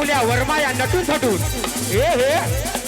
ઉલ્યા વરમાયા નટું થટું. એ હે.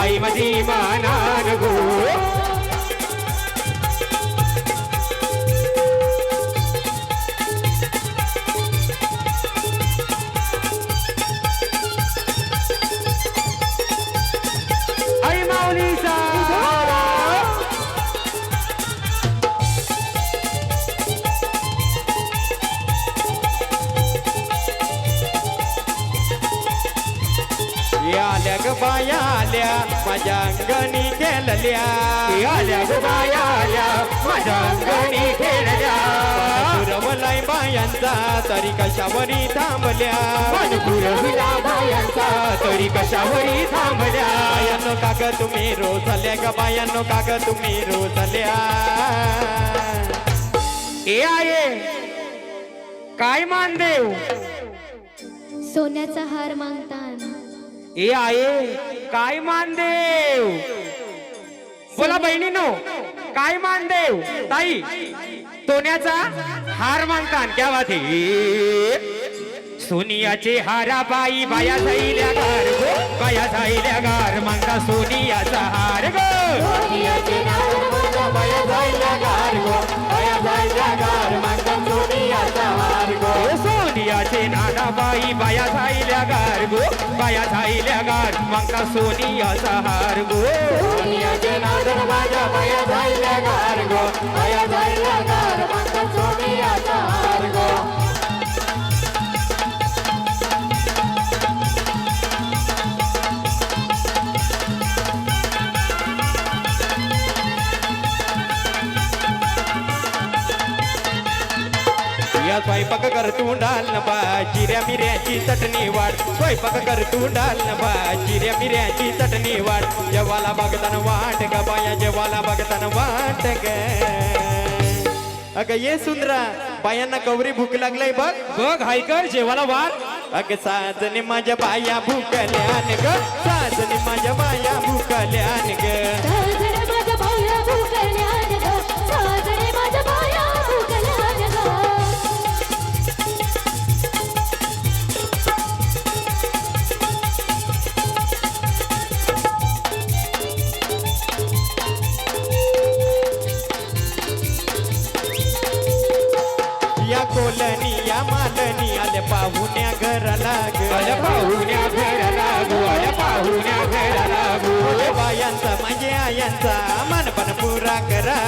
आई माझी मानान गो. आई माऊलीचा बाया माझ्या अंगणी खेळल्या. आल्या ग बाया आल्या माझ्या अंगणी खेळल्या. पुरवलाय बायांचा तरी कशावरी थांबल्या. पुरविला बायांचा तरी कशावरी थांबल्या. बायानो काग तुम्ही रोजल्या ग? बायानो काग तुम्ही रोजल्या ए आहे काय मान देव सोन्याचा हार मागताना ए आहे काय मानदेव? बोला बहिणीनो काय मानदेव? ताई सोन्याचा हार मानता क्या बात आहे सोनियाचे हारा बाई बाया जाईल्या गार गो. बाया जाईल्या गार मांगा सोनियाचा हार गो. सोनियाचे नाना बाई बाया झाईल्या गार गो बाया झाईल्या गार मागता सोनियाचा हार गो सोनियाचे नादर बाया बाया झाईल्या गार गो बाया झाईल्या गार मागता सोनियाचा हार या स्वयंपाक करतू डाल न बा जिऱ्या मिऱ्याची चटणी वाढ. स्वयंपाक करतू डाल न बा जिऱ्या मिऱ्याची चटणी वाढ. जेवाला बघताना वाट ग बाया जेवाला बघताना वाट ग. अग ये सुंदरा बायांना कवरी भूक लागलाय बघ. बघ हायकर जेवाला वाढ. अग साजने माझ्या बाया भूकल्यान ग साजने माझ्या बाया भूकल्यान ग. पाहुण्या घराला ग. आल्या पाहुण्या घराला गो आल्या पाहुण्या घराला गो. बायांचा म्हणजे आयांचा. मानपण पुरा करा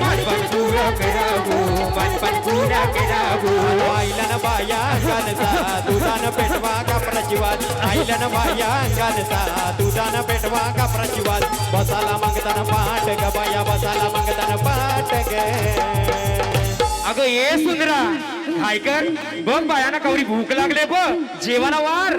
मानपण पुरा करा गो मानपण पुरा करा गो. आईला ना बाया गानसा दुधान पेटवा कापराची वाद आईला ना बाया गानसा दुधान पेटवा कापराची वाद बसाला मागताना पाठ ग बाया बसाला मागताना पाठ ग. अगं ये सुंदरा. काय कर बघ बायाना कवरी भूक लागले बघ. जेवाला वार